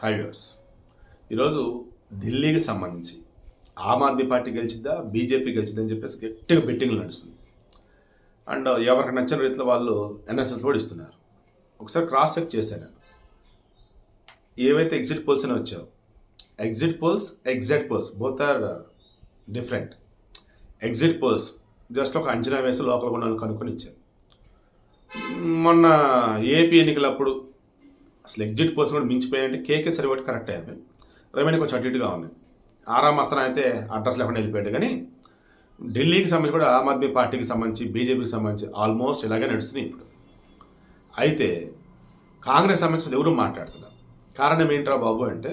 High viewers ఈరోజు ఢిల్లీకి సంబంధించి ఆమ్ ఆద్మీ పార్టీ గెలిచిద్దా బీజేపీ గెలిచిద్దా అని చెప్పేసి గట్టిగా బెట్టింగ్లు నడుస్తుంది. అండ్ ఎవరికి నచ్చిన రీతిలో వాళ్ళు ఎన్ఎస్ఎస్ కూడా ఇస్తున్నారు. ఒకసారి క్రాస్ చెక్ చేశాను నేను. ఏవైతే ఎగ్జిట్ పోల్స్ అని వచ్చావు exit polls exact polls both are different. Exit polls just ఒక అంచనా వేసి లోకల్ గుణాలు కనుక్కొని ఇచ్చారు మొన్న ఏపీ ఎన్నికలప్పుడు అసలు ఎగ్జిట్ పోల్స్ కూడా మించిపోయాయంటే కేకే సరిపట్టి కరెక్ట్ అయింది రెవెన్యూ కొంచెం అటు ఇటుగా ఉంది. ఆరామ్ అస్తన అయితే అడ్రస్ లేకుండా వెళ్ళిపోయాడు. కానీ ఢిల్లీకి సంబంధించి కూడా ఆమ్ ఆద్మీ పార్టీకి సంబంధించి బీజేపీకి సంబంధించి ఆల్మోస్ట్ ఇలాగే నడుస్తున్నాయి ఇప్పుడు. అయితే కాంగ్రెస్ సంబంధించిన ఎవరు మాట్లాడుతున్నారు? కారణం ఏంట్రా బాబు అంటే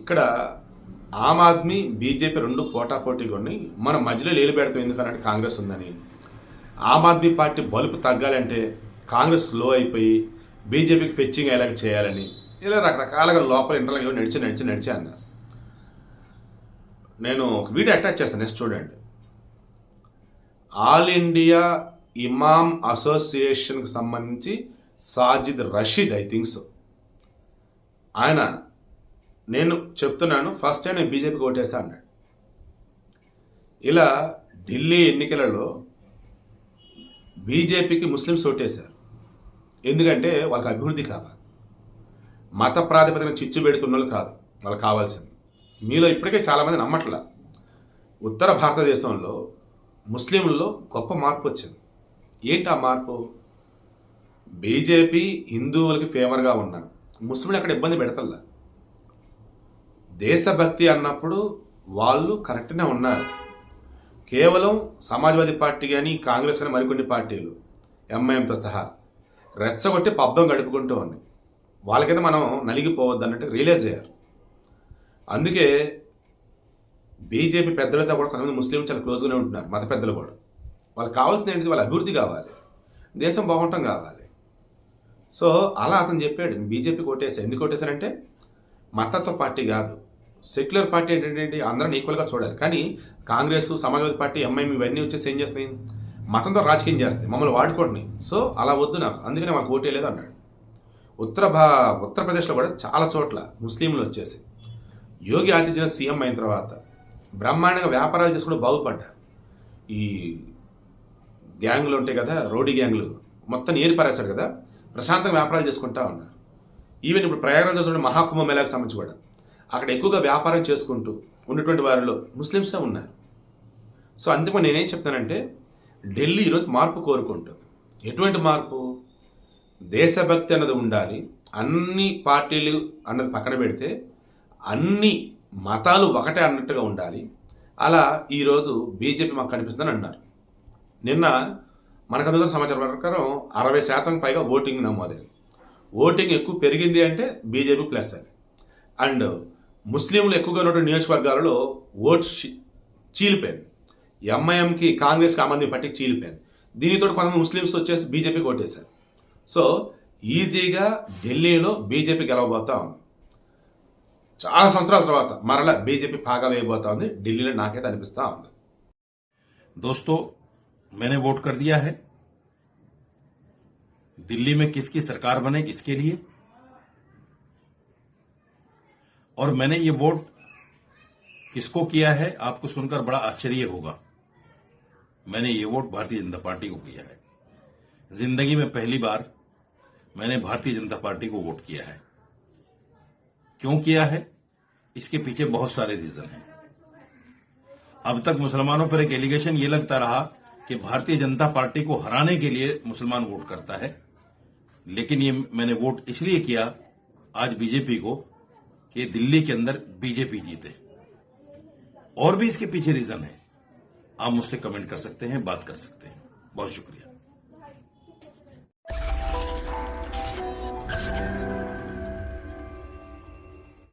ఇక్కడ ఆమ్ ఆద్మీ బీజేపీ రెండు పోటాపోటీగా ఉన్నాయి. మన మధ్యలో లేలు పెడతాం ఎందుకనంటే కాంగ్రెస్ ఉందని. ఆమ్ ఆద్మీ పార్టీ బలుపు తగ్గాలంటే కాంగ్రెస్లో అయిపోయి బీజేపీకి ఫెచ్చింగ్ అయ్యేలాగా చేయాలని ఇలా రకరకాలుగా లోపల ఇంటర్లో నడిచి నడిచి నడిచి అన్న. నేను ఒక వీడియో అటాచ్ చేస్తాను నెక్స్ట్ చూడండి. ఆల్ ఇండియా ఇమామ్ అసోసియేషన్కి సంబంధించి Sajid Rashid I think so. ఆయన నేను చెప్తున్నాను ఫస్ట్ టైం నేను బీజేపీకి ఓటేసా అన్నాడు. ఇలా ఢిల్లీ ఎన్నికలలో బీజేపీకి ముస్లిమ్స్ ఓటేశారు. ఎందుకంటే వాళ్ళకి అభివృద్ధి కావాలి. మత ప్రాతిపదికన చిచ్చు పెడుతున్న వాళ్ళు కాదు వాళ్ళకి కావాల్సింది. మీలో ఇప్పటికే చాలామంది నమ్మట్ల. ఉత్తర భారతదేశంలో ముస్లింల్లో గొప్ప మార్పు వచ్చింది. ఏంటి ఆ మార్పు? బీజేపీ హిందువులకి ఫేవర్గా ఉన్న ముస్లింలు అక్కడ ఇబ్బంది పెడతల్లా? దేశభక్తి అన్నప్పుడు వాళ్ళు కరెక్ట్నే ఉన్నారు. కేవలం సమాజ్వాదీ పార్టీ కానీ కాంగ్రెస్ కానీ మరికొన్ని పార్టీలు ఎంఐఎంతో సహా రెచ్చగొట్టి పబ్బం గడుపుకుంటూ ఉంది. వాళ్ళకైతే మనం నలిగిపోవద్దు అన్నట్టు రియలైజ్ అయ్యారు అందుకే బీజేపీ పెద్దలతో కూడా కొంతమంది ముస్లింలు చాలా క్లోజ్గానే ఉంటున్నారు మత పెద్దలు కూడా. వాళ్ళకి కావాల్సింది ఏంటిది వాళ్ళ అభివృద్ధి కావాలి. దేశం బాగుంటాం కావాలి. సో అలా అతను చెప్పాడు బీజేపీ కొట్టేసా. ఎందుకు కొట్టేశారంటే మతత్వ పార్టీ కాదు. సెక్యులర్ పార్టీ ఏంటంటే అందరిని ఈక్వల్గా చూడాలి. కానీ కాంగ్రెస్ సమాజ్వాదీ పార్టీ ఎంఐఎం ఇవన్నీ వచ్చేసి ఏం చేస్తున్నాయి? మతంతో రాజకీయం చేస్తాయి మమ్మల్ని వాడుకోండి. సో అలా వద్దు నాకు. అందుకనే మాకు ఓటేయలేదు అన్నాడు. ఉత్తర భా ఉత్తరప్రదేశ్లో కూడా చాలా చోట్ల ముస్లింలు వచ్చేసి. యోగి ఆదిత్యనాథ్ సీఎం అయిన తర్వాత బ్రహ్మాండంగా వ్యాపారాలు చేసుకుంటూ బాగుపడ్డారు. ఈ గ్యాంగ్లు ఉంటాయి కదా రోడీ గ్యాంగ్లు మొత్తం ఏరి పారేశారు కదా ప్రశాంతంగా వ్యాపారాలు చేసుకుంటా ఉన్నారు. ఈవెన్ ఇప్పుడు ప్రయాగరాజ్ చూడండి మహాకుంభ మేళాకు సంబంధించి కూడా అక్కడ ఎక్కువగా వ్యాపారం చేసుకుంటూ ఉన్నటువంటి వారిలో ముస్లిమ్సే ఉన్నారు. సో అందుకు నేనేం చెప్తానంటే ఢిల్లీ ఈరోజు మార్పు కోరుకుంటుంది. ఎటువంటి మార్పు? దేశభక్తి అన్నది ఉండాలి. అన్ని పార్టీలు అన్నది పక్కన పెడితే అన్ని మతాలు ఒకటే అన్నట్టుగా ఉండాలి. అలా ఈరోజు బీజేపీ మాకు కనిపిస్తుందని అన్నారు. నిన్న మనకు అందులో సమాచారం ప్రకారం అరవై శాతం పైగా ఓటింగ్ నమోదైంది. ఓటింగ్ ఎక్కువ పెరిగింది అంటే బీజేపీ ప్లస్ అని. అండ్ ముస్లింలు ఎక్కువగా ఉన్నటువంటి నియోజకవర్గాలలో ఓట్ చీలిపోయింది. చీలిపోయింది ఎంఐఎంకి కాంగ్రెస్కి ఆమ్ ఆద్మీ పార్టీకి చీలిపోయింది దీనితో కొంతమంది ముస్లిమ్స్ వచ్చేసి బీజేపీకి ఓటేశారు సో ఈజీగా ఢిల్లీలో బీజేపీ గెలవబోతా ఉంది చాలా సంవత్సరాల తర్వాత మరలా బీజేపీ పాగా వేయబోతా ఉంది ఢిల్లీలో నాకైతే అనిపిస్తా ఉంది दोस्तों मैंने वोट कर दिया है दिल्ली में किसकी सरकार बने इसके लिए और मैंने ये वोट किसको किया है आपको सुनकर बड़ा आश्चर्य होगा मैंने ये वोट भारतीय जनता पार्टी को किया है। ज़िंदगी में पहली बार मैंने भारतीय जनता पार्टी को वोट किया है। क्यों किया है? इसके पीछे बहुत सारे रीजन हैं। अब तक मुसलमानों पर एक एलिगेशन ये लगता रहा कि भारतीय जनता पार्टी को हराने के लिए मुसलमान वोट करता है। लेकिन ये मैंने वोट इसलिए किया, आज बीजेपी को, कि दिल्ली के अंदर बीजेपी जीते। और भी इसके पीछे रीजन है। आप मुझसे कमेंट कर सकते हैं बात कर सकते हैं। बहुत शुक्रिया।